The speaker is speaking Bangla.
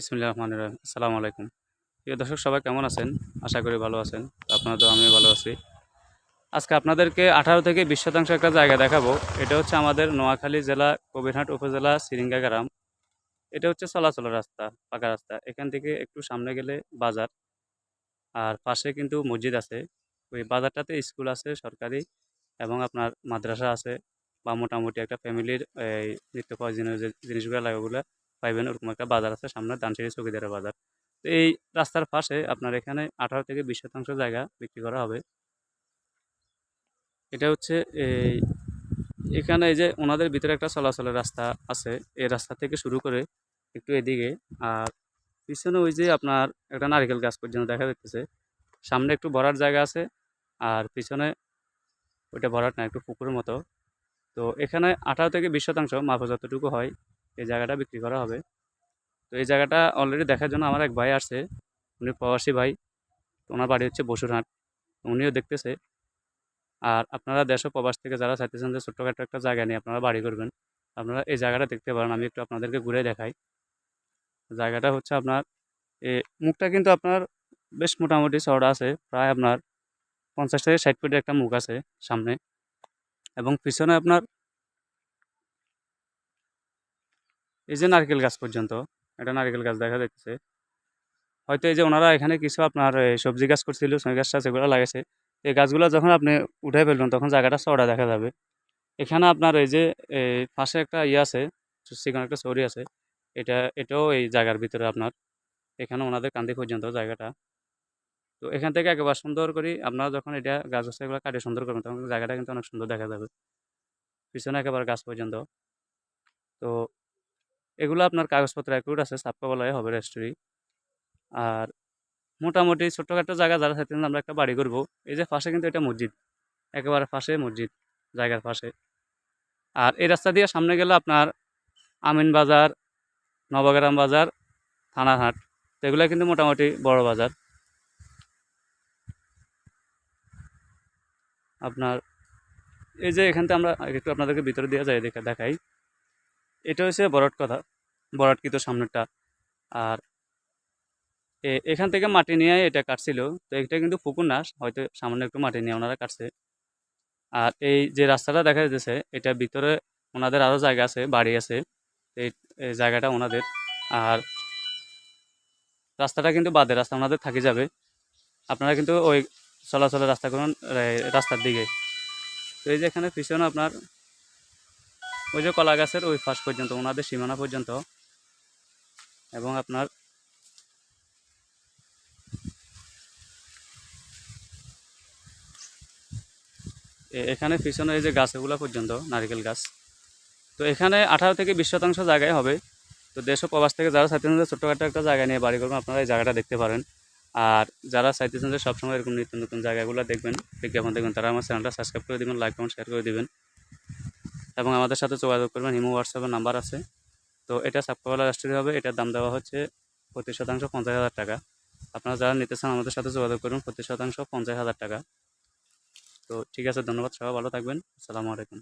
বিসমিল্লাহ রহমান রহিম। আসসালামু আলাইকুম। প্রিয় দর্শক, সবাই কেমন আছেন? আশা করি ভালো আছেন। আপনারা তো আমিও ভালো আছি। আজকে আপনাদেরকে আঠারো থেকে বিশ শতাংশ একটা জায়গা দেখাবো। এটা হচ্ছে আমাদের নোয়াখালী জেলা, কবিরহাট উপজেলা সিরিঙ্গা গ্রাম এটা হচ্ছে চলাচল রাস্তা, পাকা রাস্তা। এখান থেকে একটু সামনে গেলে বাজার। আর পাশে কিন্তু মসজিদ আছে। ওই বাজারটাতে স্কুল আছে, সরকারি, এবং আপনার মাদ্রাসা আছে, বা মোটামুটি একটা ফ্যামিলির, এই নিত্য প্রয়োজনীয় যে জিনিসগুলো লাগে ওগুলো। পাইবেন ওরকম একটা বাজার আছে সামনে দানসিরি চৌকিদারের বাজার। তো এই রাস্তার পাশে আপনার এখানে আঠারো থেকে বিশ শতাংশ জায়গা বিক্রি করা হবে। এটা হচ্ছে এই, এখানে এই যে ওনাদের ভিতরে একটা চলাচলের রাস্তা আছে, এই রাস্তা থেকে শুরু করে একটু এদিকে। আর পিছনে ওই যে আপনার একটা নারকেল গাছ পর্যন্ত দেখা যাচ্ছে। সামনে একটু ভরার জায়গা আছে, আর পিছনে ওইটা ভরাট না, একটু পুকুরের মতো। তো এখানে আঠারো থেকে বিশ শতাংশ মাপ যতটুকু হয়। এই জায়গাটা বিক্রি করা হবে। তো এই জায়গাটা অলরেডি দেখার জন্য আমার এক ভাই আসছে। উনি প্রবাসী ভাই ওনার বাড়ি হচ্ছে বসুরহাট। উনিও দেখতেছে। আর আপনারা দেশ প্রবাস থেকে যারা চাইতেছেন যে ছোট্টখাটো একটা জায়গা নিয়ে আপনারা বাড়ি করবেন, আপনারা এই জায়গাটা দেখতে পারেন। আমি একটু আপনাদেরকে ঘুরে দেখাই। জায়গাটা হচ্ছে আপনার, এ মুখটা কিন্তু আপনার বেশ মোটামুটি চওড়া আছে। প্রায় আপনার পঞ্চাশ থেকে ষাট ফুটের একটা মুখ আছে সামনে। এবং পিছনে আপনার এই যে নারকেল গাছ পর্যন্ত, একটা নারকেল গাছ দেখা যাচ্ছে। হয়তো এই যে ওনারা এখানে কিছু আপনার সবজি গাছ করছিল সবজি গাছ টাছ এগুলো লাগাইছে। এই গাছগুলো যখন আপনি উঠে ফেলবেন, তখন জায়গাটা চওড়া দেখা যাবে। এখানে আপনার এই যে পাশে একটা ইয়ে আছে সেখানে একটা চৌরি আছে। এটা, এটাও এই জায়গার ভিতরে আপনার। এখানে ওনাদের কান্দি পর্যন্ত জায়গাটা। তো এখান থেকে একেবারে সুন্দর করি আপনারা যখন এটা গাছ গাছ এগুলো কাটে সুন্দর করবেন, তখন জায়গাটা কিন্তু অনেক সুন্দর দেখা যাবে। পিছনে একেবারে গাছ পর্যন্ত। তো এগুলো আপনার কাগজপত্র অ্যাকুট আছে সাপকা বলাই হবে রেস্টুরি আর মোটামুটি ছোট্টখাটো জায়গা যারা চাইতেছেন আমরা একটা বাড়ি করব। এই যে পাশে কিন্তু এটা মসজিদ। একেবারে পাশে মসজিদ, জায়গার পাশে। আর এই রাস্তা দিয়ে সামনে গেলে আপনার আমিন বাজার, নবগ্রাম বাজার থানাহাট তো এগুলো কিন্তু মোটামুটি বড় বাজার। আপনার এই যে এখান থেকে আমরা একটু আপনাদেরকে ভিতরে দিয়ে যাই, দেখা দেখাই। এটা হচ্ছে বরট কথা। বরাটকৃত সামনেরটা। আর এখান থেকে মাটি নিয়ে এটা কাটছিল। তো এটা কিন্তু পুকুর না, হয়তো সামান্য একটু মাটি নিয়ে ওনারা কাটছে। আর এই যে রাস্তাটা দেখা যাচ্ছে এটা ভিতরে ওনাদের আরও জায়গা আছে, বাড়ি আছে। এই জায়গাটা ওনাদের। আর রাস্তাটা কিন্তু বাদে রাস্তা, ওনাদের থাকি যাবে। আপনারা কিন্তু ওই চলাচলের রাস্তা করুন রাস্তার দিকে। তো এই যে এখানে পিছনে আপনার ওই যে কলা গাছের ওই ফাঁস পর্যন্ত, ওনাদের সীমানা পর্যন্ত এবং আপনার এখানে পিছনে এই যে গাছ এগুলো পর্যন্ত, নারকেল গাছ। তো এখানে আঠারো থেকে বিশ শতাংশ জায়গায় হবে। তো দেশ প্রবাস থেকে যারা চাইতেছেন যে ছোট্টখাটো একটা জায়গা নিয়ে বাড়ি করবেন, আপনারা এই জায়গাটা দেখতে পারেন। আর যারা চাইতেছেন যে সবসময় এরকম নিত্য নতুন জায়গাগুলো দেখবেন, বিজ্ঞাপন দেখবেন, তারা আমার চ্যানেলটা সাবস্ক্রাইব করে দেবেন লাইক কমেন্ট শেয়ার করে দেবেন। এবং আমাদের সাথে যোগাযোগ করবেন, হিমো হোয়াটসঅ্যাপের নাম্বার আছে। তো এটা সাপকাওয়ালা রাষ্ট্রীয় হবে, এটার দাম দেওয়া হচ্ছে প্রতি শতাংশ পঞ্চাশ হাজার টাকা। আপনারা যারা নিতে চান আমাদের সাথে যোগাযোগ করুন প্রতি শতাংশ পঞ্চাশ হাজার টাকা। তো ঠিক আছে, ধন্যবাদ সবাই, ভালো থাকবেন। আসসালামু আলাইকুম।